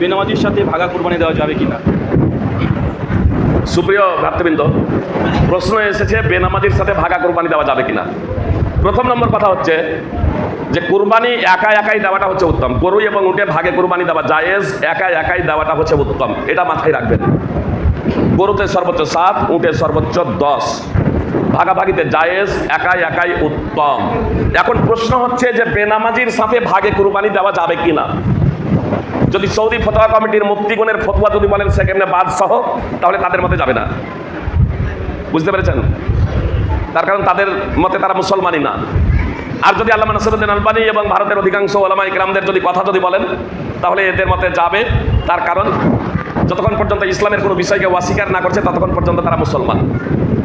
বেনামাজির সাথে ভাগা কুরবানি দেওয়া যাবে কিনা? সুপ্রিয় ভ্রাতৃবৃন্দ প্রশ্ন এসেছে বেনামাজির সাথে ভাগা কোরবানি দেওয়া যাবে কিনা। প্রথম নম্বর কথা হচ্ছে যে কুরবানি একা একাই দেওয়াটা হচ্ছে উত্তম। গরু এবং উঠে ভাগে কুরবানি দেওয়া জায়েজ একা একাই দেওয়াটা হচ্ছে উত্তম। এটা মাথায় রাখবেন। গরুতে সর্বোচ্চ সাত উঠে সর্বোচ্চ দশ। ভাগাভাগিতে জায়েজ, একাই একাই উত্তম। এখন প্রশ্ন হচ্ছে যে বেনামাজির সাথে ভাগে কুরবানি দেওয়া যাবে কিনা? যদি সৌদি ফতোয়া কমিটির মুক্তিগুণের ফতোয়া যদি বলেন বাদ সহ, তাহলে তাদের মতে যাবে না। বুঝতে পেরেছেন? তার কারণ তাদের মতে তারা মুসলমানই না। আর যদি আল্লাহ নাসরুদ্দিন আলবানি এবং ভারতের অধিকাংশ ওলামা ইকরামদের যদি কথা যদি বলেন, তাহলে এদের মতে যাবে। তার কারণ যতক্ষণ পর্যন্ত ইসলামের কোনো বিষয়কে অস্বীকার না করছে, ততক্ষণ পর্যন্ত তারা মুসলমান।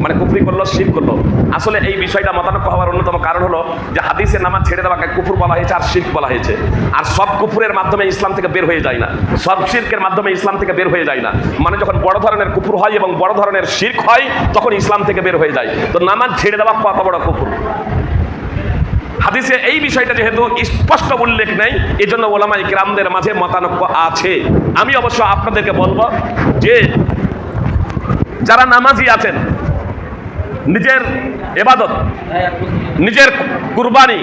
মানে কুফরি করল, শির করল। আসলে এই বিষয়টা মতানক্য হওয়ার অন্যতম কারণ হলো যে হাদিসে নামাজ ছেড়ে দেওয়াকে কুফুর বলা হয়েছে আর শির্ক বলা হয়েছে। আর সব কুফুরের মাধ্যমে ইসলাম থেকে বের হয়ে যায় না। সব শির্কের মাধ্যমে ইসলাম থেকে বের হয়ে যায় না। মানে যখন বড় ধরনের কুফুর হয় এবং বড় ধরনের শির্ক হয়, তখন ইসলাম থেকে বের হয়ে যায়। তো নামাজ ছেড়ে দেওয়া কত বড় কুফুর? হাদিসে এই বিষয়টা যেহেতু স্পষ্ট উল্লেখ নেই এই জন্য ওলামাই গ্রামদের মাঝে মতানক্য আছে। আমি অবশ্য আপনাদেরকে বলব যে, যারা নামাজি আছেন, নিজের এবাদত, নিজের কুরবানি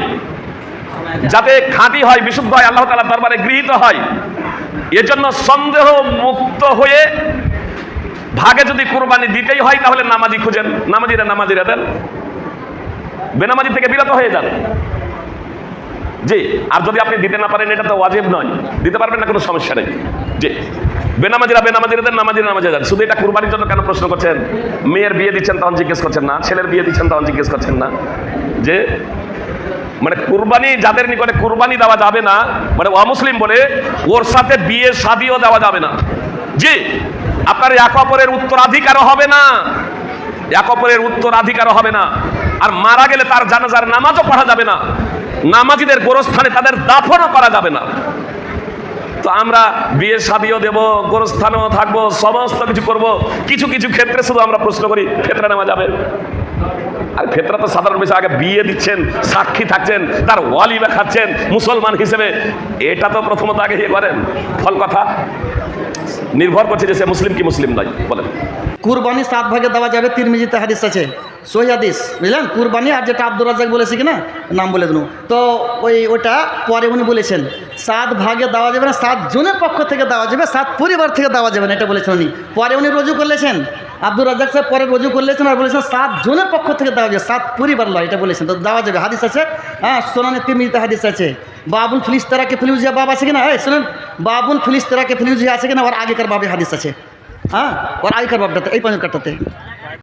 যাতে খাঁটি হয়, বিশুদ্ধ হয়, আল্লাহ তালা দরবারে গৃহীত হয়, এজন্য সন্দেহ মুক্ত হয়ে ভাগে যদি কুরবানি দিতেই হয়, তাহলে নামাজি খুঁজেন, নামাজিরা নামাজিরা দেন। বেনামাজি থেকে বিরত হয়ে যান। জি, আর যদি আপনি দিতে না পারেন, এটা তো ওয়াজিব নয়। দিতে পারবেন না, কোনো সমস্যা নেই। জি, বেনামাজিরা বেনামাজিরা দেন, নামাজিরা নামাজে যান শুধু এটা কুরবানির জন্য কেন প্রশ্ন করছেন? মেয়ের বিয়ে দিচ্ছেন, তখন জিজ্ঞেস করছেন না। ছেলের বিয়ে দিচ্ছেন, তখন জিজ্ঞেস করছেন না। যে মানে কুরবানি যাদের নিকটে কুরবানি দেওয়া যাবে না মানে অমুসলিম বলে, ওর সাথে বিয়ে, শাদিও দেওয়া যাবে না। জি, আপনার এক অপরের উত্তরাধিকারও হবে না। এক অপরের উত্তরাধিকারও হবে না। আর মারা গেলে তার জানাজার নামাজও পড়া যাবে না। নামাজিদের গোরস্থানে তাদের দাফনও করা যাবে না। তো আমরা বিয়ে শাদিও দেব, গোরস্থানেও থাকব, সমস্ত কিছু করব। কিছু কিছু ক্ষেত্রে শুধু আমরা প্রশ্ন করি, ফেতরা নেওয়া যাবে? আর ফেতরা তো সাধারণ বিষয়, আগে বিয়ে দিচ্ছেন, সাক্ষী থাকছেন, তার ওয়ালিবা খাচ্ছেন, মুসলমান হিসেবে। এটা তো প্রথমত আগে ইয়ে করেন। ফল কথা, নির্ভর করছে যে সে মুসলিম কি মুসলিম নয়, বলেন। কুরবানি সাত ভাগে দেওয়া যাবে তিরমিজিতে হাদিস আছে। সহি হাদিস, বুঝলেন? কুরবানি আর যেটা আব্দুর রাজাক বলেছে কি না নাম বলে দিন। তো ওই ওটা পরে উনি বলেছেন, সাত ভাগে দেওয়া যাবে না, সাত জনের পক্ষ থেকে দেওয়া যাবে, সাত পরিবার থেকে দেওয়া যাবে না, এটা বলেছেন উনি। পরে উনি রজু করলেছেন, আব্দুর রাজাক সাহেব পরে রজু করলেছেন আর বলেছেন, সাত জনের পক্ষ থেকে দেওয়া যাবে, সাত পরিবার লয়, এটা বলেছেন। তো দেওয়া যাবে, হাদিস আছে হ্যাঁ সোনানি তিরমিজিতে হাদিস আছে। বাবুল ফিলিস্তারাকে ফিলিউজিয়া বাব আছে কিনা? এই, শোনেন, বাবুল ফিলিস্তারাকে ফিলিউজিয়া আছে কিনা? ওর আগেকার বাবে হাদিস আছে। হ্যাঁ ওর আগেকার বাবটাতে এই পাঁচকারটাতে